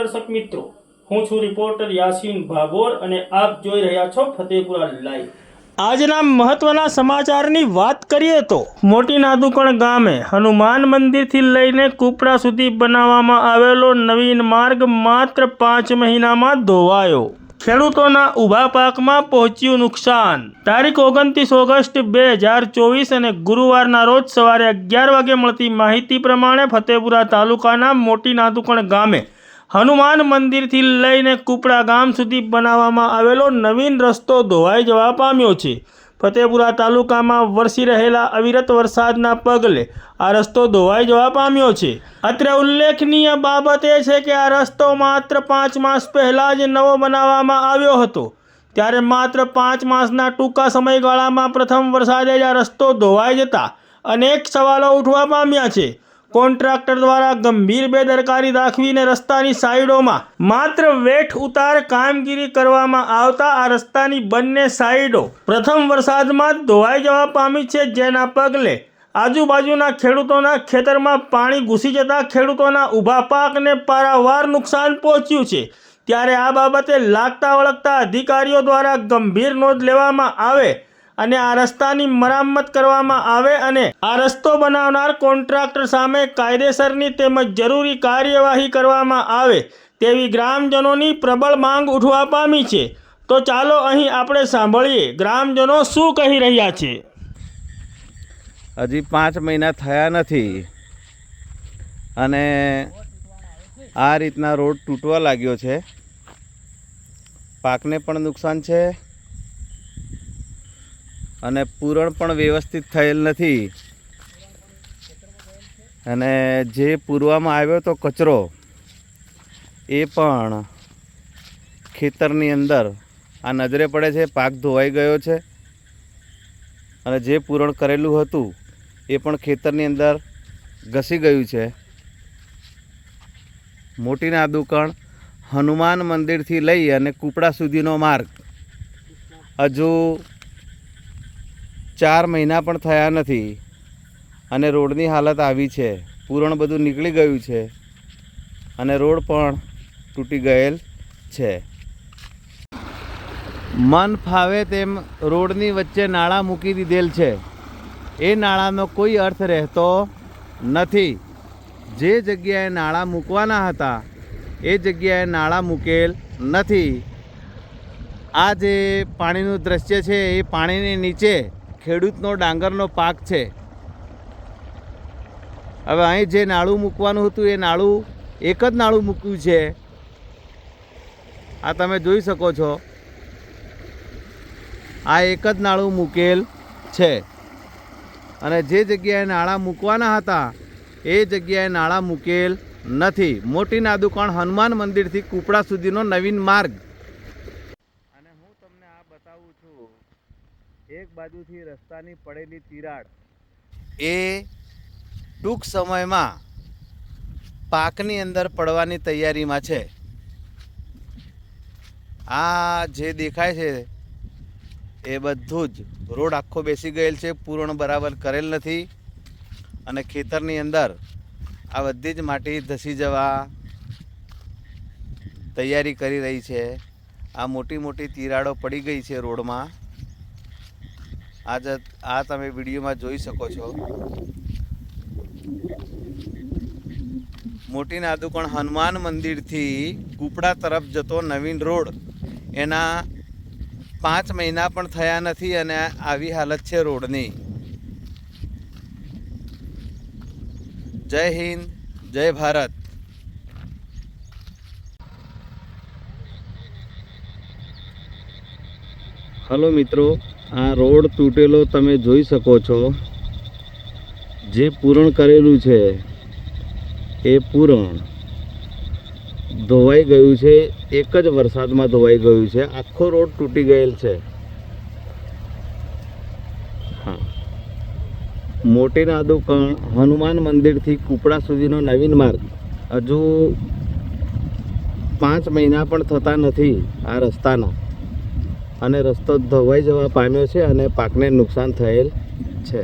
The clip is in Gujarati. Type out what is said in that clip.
દર્શક મિત્રો, હું છું રિપોર્ટર યાસીન ભાગોર અને આપ જોઈ રહ્યા છો ફતેપુરા લાઈવ. આજના મહત્વના સમાચારની વાત કરીએ તો, મોટી નાદુકણ ગામે હનુમાન મંદિરથી લઈને કુપડા સુધી બનાવવામાં આવેલો નવીન માર્ગ માત્ર પાંચ મહિનામાં ધોવાયો. ખેડૂતોના ઊભા પાકમાં પહોંચ્યું નુકસાન. તારીખ ઓગણત્રીસ ઓગસ્ટ બે હજાર ચોવીસ અને ગુરુવારના રોજ સવારે અગિયાર વાગે મળતી માહિતી પ્રમાણે ફતેપુરા તાલુકાના મોટી નાદુકણ ગામે હનુમાન મંદિરથી લઈને કુપડા ગામ સુધી બનાવવામાં આવેલો નવીન રસ્તો ધોવાઈ જવા પામ્યો છે. ફતેપુરા તાલુકામાં વરસી રહેલા અવિરત વરસાદના પગલે આ રસ્તો ધોવાઈ જવા પામ્યો છે. અત્રે ઉલ્લેખનીય બાબત એ છે કે આ રસ્તો માત્ર પાંચ માસ પહેલાં જ નવો બનાવવામાં આવ્યો હતો. ત્યારે માત્ર પાંચ માસના ટૂંકા સમયગાળામાં પ્રથમ વરસાદે જ આ રસ્તો ધોવાઈ જતા અનેક સવાલો ઉઠવા પામ્યા છે. કોન્ટ્રાક્ટર દ્વારા ગંભીર બેદરકારી દાખવીને રસ્તાની સાઈડોમાં માત્ર વેઠ ઉતાર કામગીરી કરવામાં આવતા આ રસ્તાની બંને સાઈડો પ્રથમ વરસાદમાં ધોવાઈ જવા પામી છે, જેના પગલે આજુબાજુના ખેડૂતોના ખેતરમાં પાણી ઘૂસી જતા ખેડૂતોના ઊભા પાકને પારાવાર નુકસાન પહોંચ્યું છે. ત્યારે આ બાબતે લાગતા વળગતા અધિકારીઓ દ્વારા ગંભીર નોંધ લેવામાં આવે અને આ રસ્તાની મરામત કરવામાં આવે અને આ રસ્તો બનાવનાર કોન્ટ્રાક્ટર સામે કાયદેસરની તેમજ જરૂરી કાર્યવાહી કરવામાં આવે તેવી ગ્રામજનોની પ્રબળ માંગ ઉઠવા પામી છે. તો ચાલો અહીં આપણે સાંભળીએ ગ્રામજનો શું કહી રહ્યા છે. હજી પાંચ મહિના થયા નથી અને આ રીતના રોડ તૂટવા લાગ્યો છે. પાકને પણ નુકસાન છે. અને પૂરણ પણ વ્યવસ્થિત થયેલ નથી. અને જે પૂરવામાં આવ્યો તો કચરો, એ પણ ખેતરની અંદર આ નજરે પડે છે, પાક ધોવાઈ ગયો છે. અને જે પૂરણ કરેલું હતું, એ પણ ખેતરની અંદર ઘસી ગયું છે. મોટી નાદુકણ હનુમાન મંદિરથી લઈ અને કુપડા સુધીનો માર્ગ. હજુ ચાર મહિના પણ થયા નથી અને રોડની હાલત આવી છે. પૂરણ બધું નીકળી ગયું છે અને રોડ પણ તૂટી ગયેલ છે. મન ફાવે તેમ રોડની વચ્ચે નાળા મૂકી દીધેલ છે. એ નાળાનો કોઈ અર્થ રહેતો નથી. જે જગ્યાએ નાળા મૂકવાના હતા, એ જગ્યાએ નાળા મૂકેલ નથી. આ જે પાણીનું દ્રશ્ય છે, એ પાણીની નીચે ખેડૂતનો ડાંગરનો પાક છે. હવે અહીં જે નાળું મૂકવાનું હતું, એ નાળું, એક જ નાળું મૂક્યું છે. આ તમે જોઈ શકો છો. આ એક જ નાળું મૂકેલ છે. અને જે જગ્યાએ નાળા મૂકવાના હતા, એ જગ્યાએ નાળા મૂકેલ નથી. મોટી નાદુકાણ હનુમાન મંદિરથી કુપડા સુધીનો નવીન માર્ગ અને હું તમને આ બતાવું છું એક બાજુથી રસ્તાની પડેલી તિરાડ. એ ટૂંક સમયમાં પાકની અંદર પડવાની તૈયારીમાં છે. આ જે દેખાય છે, એ બધું જ રોડ આખો બેસી ગયેલ છે, પૂરણ બરાબર કરેલ નથી અને ખેતરની અંદર આ બધી જ માટી ધસી જવા તૈયારી કરી રહી છે. આ મોટી મોટી તિરાડો પડી ગઈ છે રોડમાં. આ જ આ તમે વિડીયોમાં જોઈ શકો છો. મોટી નાદુકણ હનુમાન મંદિરથી કુપડા તરફ જતો નવીન રોડ. એના પાંચ મહિના પણ થયા નથી અને આવી હાલત છે રોડની. જય હિન્દ, જય ભારત. હલો મિત્રો આ રોડ તૂટેલો તમે જોઈ શકો છો. જે પૂરણ કરેલું છે, એ પૂરણ ધોવાઈ ગયું છે, એક જ વરસાદમાં ધોવાઈ ગયું છે. આખો રોડ તૂટી ગયેલ છે. હા. મોટી નાદુકણ હનુમાન મંદિરથી કુપડા સુધીનો નવીન માર્ગ. હજુ પાંચ મહિના પણ થતા નથી આ રસ્તાના. અને રસ્તો ધોવાઈ જવા પામ્યો છે અને પાકને નુકસાન થયેલ છે.